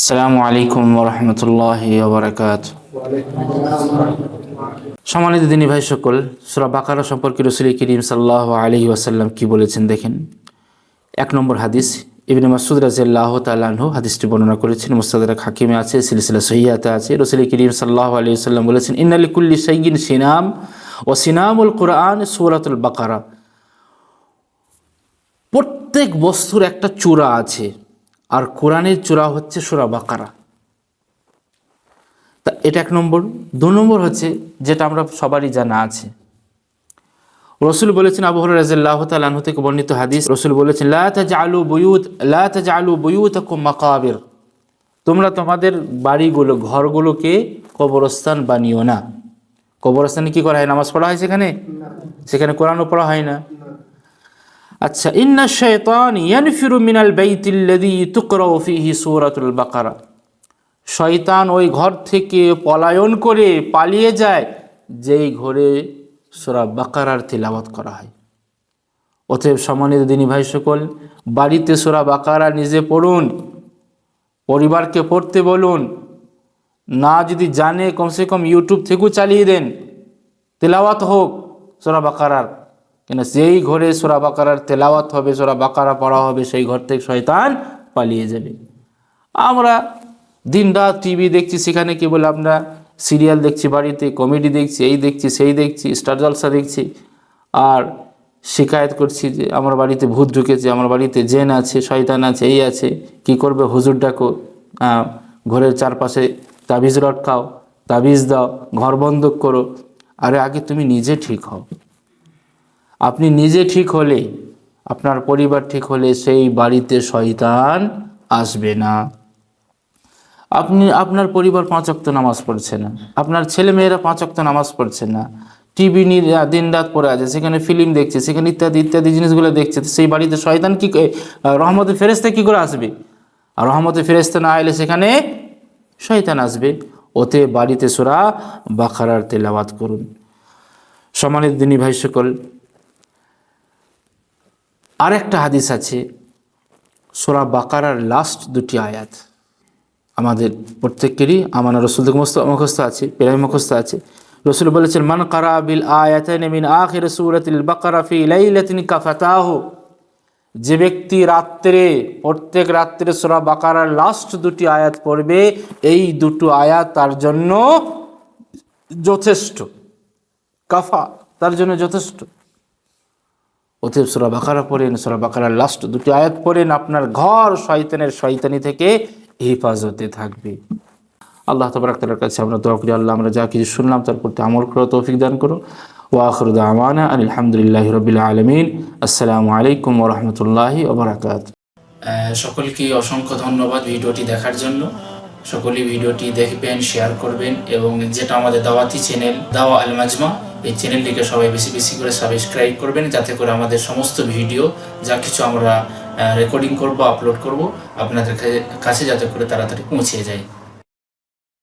আসসালামু আলাইকুম রহমতুল্লাহ বারাকাত সম্মানিত দিনী ভাই সকল, সুরা বাকারা সম্পর্কে রসুল করিম সাল্লাহ আলহি ওয়াসাল্লাম কি বলেছেন দেখেন। এক নম্বর হাদিস, ইবিন মাসুদ রাজিয়াল্লাহ তাল্লাহ হাদিসটি বর্ণনা করেছেন মুস্তাদার হাকিমে আছে, সিলসিলা সহিয়াতে আছে। রসুল করিম সাল্লাহ আলী সাল্লাম বলেছেন, ইন্নালি কুল্লি সঈন সিনাম ও সিনামুল কোরআন সুরাতুল বাকারা। প্রত্যেক বস্তুর একটা চূড়া আছে। আর কোরআনের চূড়া হচ্ছে সুরা বাকারা। তা এটা এক নম্বর। দু নম্বর হচ্ছে যেটা আমরা সবারই জানা আছে। রসুল বলেছেন আবু হর রাজিল্লাহ থেকে বর্ণিত হাদিস রসুল বলেছেন লা তাজ আলু বয়ুত লা তাজ আলু বয়ুত মাকাবির। তোমরা তোমাদের বাড়িগুলো ঘরগুলোকে কবরস্থান বানিও না। কবরস্থানে কি করা হয়? নামাজ পড়া হয় সেখানে? সেখানে কোরআনও পড়া হয় না। আচ্ছা ইন্না শয়তান ইয়ানফিরু মিনাল বাইতিল্লাযী তুকরাউ ফীহি সূরাতুল বাকারা। শয়তান ওই ঘর থেকে পলায়ন করে পালিয়ে যায়, যেই ঘরে সূরা বাকারার তিলাওয়াত করা হয়। অতএব সম্মানিত দিনী ভাই সকল, বাড়িতে সূরা বাকারা নিজে পড়ুন, পরিবারকে পড়তে বলুন, না যদি জানে কমসে কম ইউটিউব থেকেও চালিয়ে দেন, তেলাওয়াত হোক সূরা বাকারার। কেন যেই ঘরে সোরা বাকারার তেলাওয়াত হবে, সোরা বাকারা পড়া হবে, সেই ঘর থেকে শয়তান পালিয়ে যাবে। আমরা দিন রাত টিভি দেখছি, সেখানে কি বলে আমরা সিরিয়াল দেখছি, বাড়িতে কমেডি দেখছি, এই দেখছি, সেই দেখছি, স্টার জলসা দেখছি। আর শিকায়ত করছি যে আমার বাড়িতে ভূত ঢুকেছে, আমার বাড়িতে জেন আছে, শয়তান আছে, এই আছে, কি করবে হুজুর ডাকো ঘরের চারপাশে তাবিজ লটকাও তাবিজ দাও, ঘর বন্ধ করো। আরে আগে তুমি নিজে ঠিক হও। আপনি নিজে ঠিক হলে, আপনার পরিবার ঠিক হলে সেই বাড়িতে শয়তান আসবে না। আপনি, আপনার পরিবার পাঁচ অক্ত নামাজ পড়ছে না। আপনার ছেলে মেয়েরা পাঁচ অক্ত নামাজ পড়ছে না। টিভি দিন রাত পড়ে আছে, সেখানে ফিল্ম দেখছে, সেখানে ইত্যাদি ইত্যাদি জিনিসগুলো দেখছে। সেই বাড়িতে শয়তান কি রহমতের ফেরেস্তা কি করে আসবে? আর রহমতের ফেরেস্তা না এলে সেখানে শয়তান আসবে। ওতে বাড়িতে সোরা বাখারার তেলাওয়াত করুন। সম্মানিত দিনী ভাই সকল আরেকটা হাদিস আছে, সোরা বাকারার লাস্ট দুটি আয়াত। আমাদের প্রত্যেকেরই, আমার রসুল মুস্ত মুখস্থ আছে, প্রায় মুখস্থ আছে। রসুল বলেছেন, মান কারা বিল আয়াতাইন মিন আখির সূরাতিল বাকারা ফি লাইলাতিন কাফাতাহু? যে ব্যক্তি রাত্রে, প্রত্যেক রাত্রে সোরা বাকারার লাস্ট দুটি আয়াত পড়বে, এই দুটো আয়াত তার জন্য যথেষ্ট। কাফা, তার জন্য যথেষ্ট। অতএব সুরা বাকারা পড়েন, সুরা বাকারার লাস্ট দুটি আয়াত পড়েন, আপনার ঘর শয়তানের শয়তানি থেকে হেফাজতে থাকবে। আল্লাহ তবরাকার কাছে আমরা দোয়া করি, আল্লাহ আমরা যা কিছু শুনলাম তার প্রতি আমল করো, তৌফিক দান করো। ওয়াখরুদ আমানা আলহামদুলিল্লাহ রবিল আলমিন। আসসালামু আলাইকুম ওরহমতুল্লাহি ওবরাকাত সকলকে অসংখ্য ধন্যবাদ ভিডিওটি দেখার জন্য। সকলেই ভিডিওটি দেখবেন শেয়ার করবেন এবং যেটা আমাদের দাওয়াতি চ্যানেল দাওয়া আল মাজমা এই চ্যানেলটিকে সবাই বেশি বেশি করে সাবস্ক্রাইব করবেন, যাতে করে আমাদের সমস্ত ভিডিও, যা কিছু আমরা রেকর্ডিং করব আপলোড করব, আপনাদের কাছে- যাতে করে তাড়াতাড়ি পৌঁছে যায়।